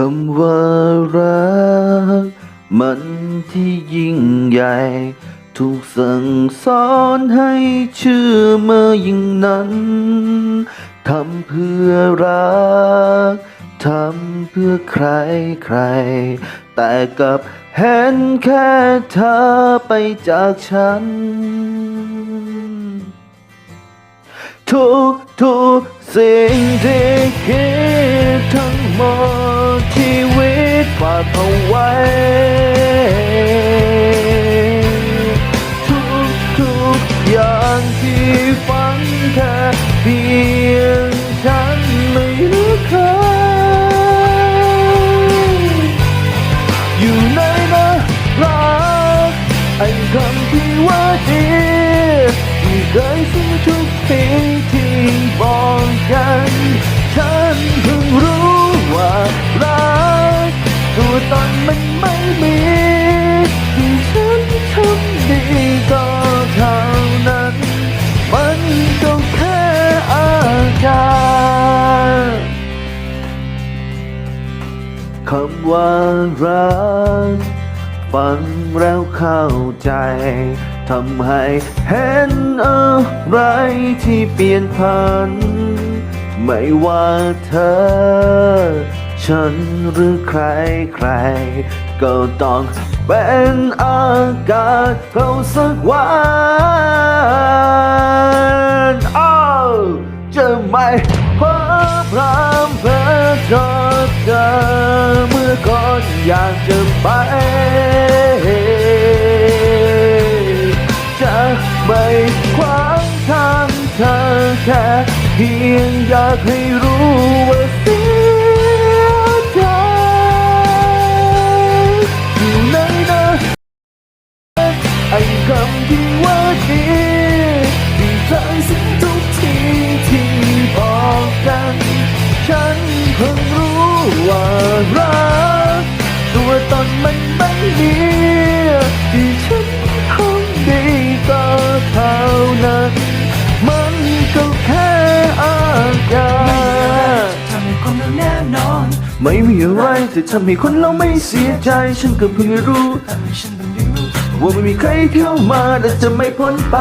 คำว่ารักมันที่ยิ่งใหญ่ ถูกสั่งสอนให้เชื่อเมื่อยิ่งนั้นทำเพื่อรักทำเพื่อใครใคร แต่กับเห็นแค่เธอไปจากฉัน ทุกทุกสิ่งที่คิดากเอาไว้ ทุกทุกอย่างที่ฝันแค่เพียงฉันไม่รู้ใครอยู่ในนะรักไอ้คำที่ว่าดีที่เคยสิ้นทุกทีที่บอกกันฉัน มีที่ฉันทำดีก็เท่านั้น มันก็แค่อาการคำว่ารักฟังแล้วเข้าใจทำให้เห็นอะไรที่เปลี่ยนผัน ไม่ว่าเธอ ฉันหรือใครใคร ก็ต้องเป็นอากาศเขาสักวันอ้าวจะไม่พบพรำเพอจอดเจอเมื่อก่อนอยากจะไปจะไม่ขวางทางเธอแค่เพียงอยากให้รู้ว่า ไม่มีอะไรจะทำให้คนเราไม่เสียใจ ฉันก็เพิ่งรู้ทำให้ฉันต้องได้รู้ว่าไม่มีใครเข้ามาและจะไม่พ้นไป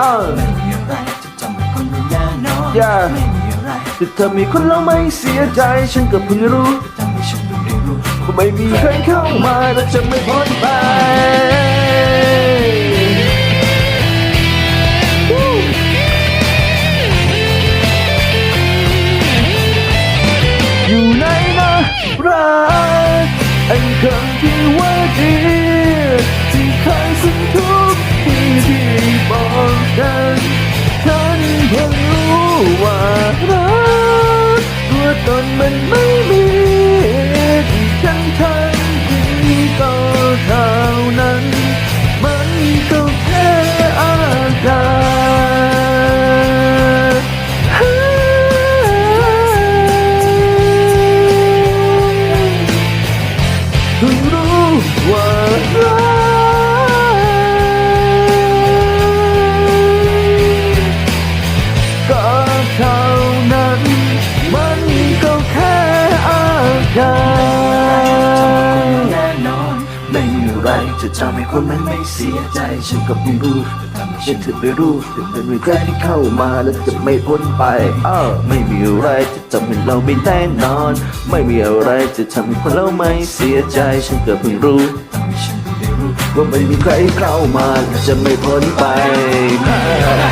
อ้าวไม่มีอะไรจะทำให้คนเราแน่นอนอย่าไม่มีอะไรจะทำให้คนเราไม่เสียใจ ฉันก็เพิ่งรู้ทำให้ฉันต้องได้รู้ว่าไม่มีใครเข้ามาและจะไม่พ้นไป คำที่ว่าดีที่เคยสิ้นทุกทีที่บอกกันฉันเพิ่งรู้ว่ารักตัวตนมันไม่ จะทำให้คนมันไม่เสียใจ ฉันก็เพิ่งรู้ฉันถึงไม่รู้ถึงจะมีใครที่เข้ามาแล้วจะไม่พ้นไปอ้าวไม่มีอะไรจะทำให้เราไม่แน่นอน ไม่มีอะไรจะทำให้คนเราไม่เสียใจ ฉันก็เพิ่งรู้ทำให้ฉันต้องได้รู้ว่าไม่มีใครเข้ามาและจะไม่พ้นไปอะไร